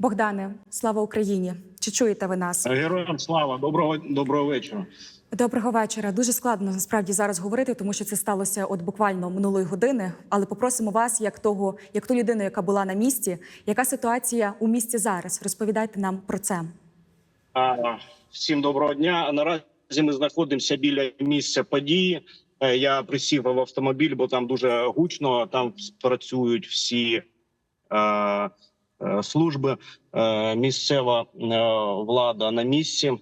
Богдане, слава Україні! Чи чуєте ви нас? Героям слава, доброго доброго вечора. Доброго вечора. Дуже складно насправді зараз говорити, тому що це сталося от буквально минулої години. Але попросимо вас, як того, як ту людину, яка була на місці, яка ситуація у місті зараз? Розповідайте нам про це. А, Всім доброго дня. Наразі ми знаходимося біля місця події. Е, Я присів в автомобіль, бо там дуже гучно. Там працюють всі е, служби, е, місцева е, влада на місці.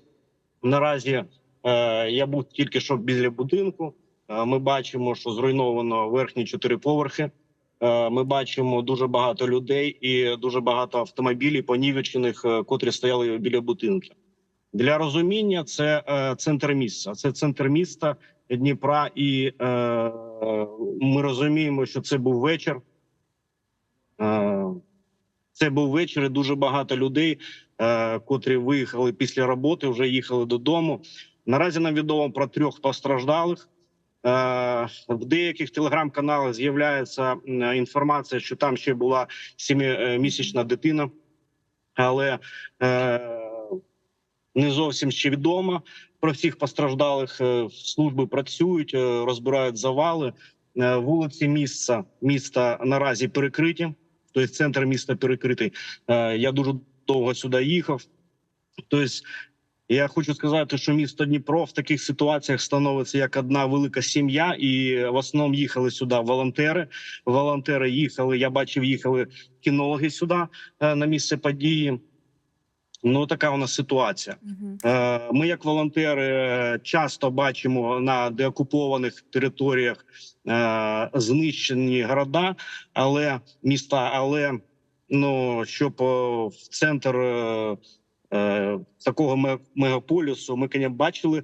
Наразі е, я був тільки що біля будинку. Ми бачимо, що зруйновано верхні чотири поверхи. Ми бачимо дуже багато людей і дуже багато автомобілів понівечених, котрі стояли біля будинків. Для розуміння це центр міста. Це центр міста Дніпра, і ми розуміємо, що це був вечір. Е, це був вечір. і Дуже багато людей, е, котрі виїхали після роботи, вже їхали додому. Наразі нам відомо про трьох постраждалих. Е, В деяких телеграм-каналах з'являється інформація, що там ще була сімимісячна дитина, але е, не зовсім ще відомо про всіх постраждалих. Е, Служби працюють, е, розбирають завали. Е, Вулиці міста міста наразі перекриті, тобто центр міста перекритий. Е, Я дуже довго сюди їхав. Тобто, я хочу сказати, що місто Дніпро в таких ситуаціях становиться як одна велика сім'я, і в основному їхали сюди волонтери. Волонтери їхали. Я бачив, їхали кінологи сюди е, на місце події. Ну така у нас ситуація. Угу. Ми, як волонтери, часто бачимо на деокупованих територіях е, знищені города, але міста, але ну щоб е, в центр такого мегаполісу ми звісно, бачили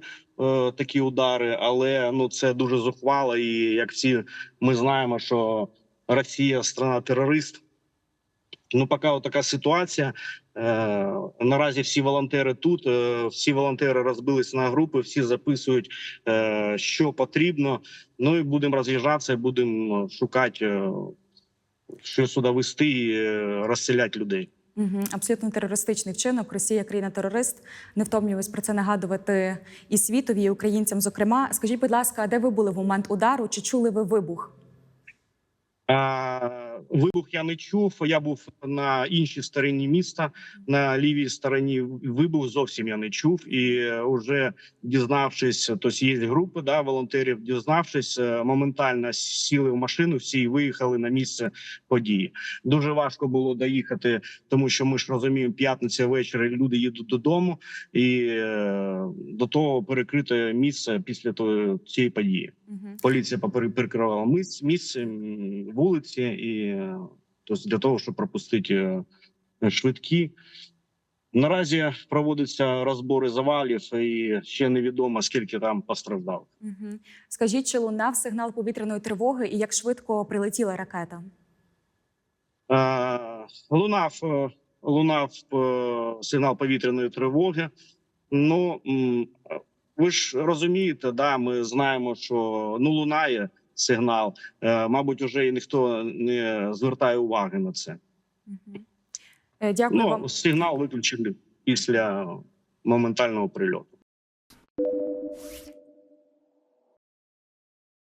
такі удари, але ну це дуже зухвало. І як всі ми знаємо, що Росія страна терорист. Ну, поки така ситуація. Е, наразі всі волонтери тут, е, всі волонтери розбилися на групи, всі записують, е, що потрібно. Ну і будемо роз'їжджатися, будемо шукати, е, що сюди вести і е, розселяти людей. Угу. Абсолютно терористичний вчинок. Росія країна-терорист. Не втомлююсь про це нагадувати і світові, і українцям. Зокрема, скажіть, будь ласка, а де ви були в момент удару? Чи чули ви вибух? А, вибух я не чув. Я був на іншій стороні міста, на лівій стороні вибух зовсім я не чув. І вже дізнавшись, то є групи да, волонтерів, дізнавшись, е, моментально сіли в машину, всі і виїхали на місце події. Дуже важко було доїхати, тому що ми ж розуміємо, п'ятниця ввечері люди їдуть додому, і е, до того перекрите місце після цієї події. Угу. Поліція перекривала мис- місце, вулиці, і е, тобто для того, щоб пропустити е, швидкі. Наразі проводяться розбори завалів, і ще невідомо скільки там постраждав. Угу. Скажіть, чи лунав сигнал повітряної тривоги і як швидко прилетіла ракета? Е, Лунав е, лунав е, сигнал повітряної тривоги. Ну ви ж розумієте, да, ми знаємо, що ну лунає сигнал. Е, Мабуть, уже і ніхто не звертає уваги на це. Угу. Дякую Ну, вам. сигнал виключили після моментального прильоту.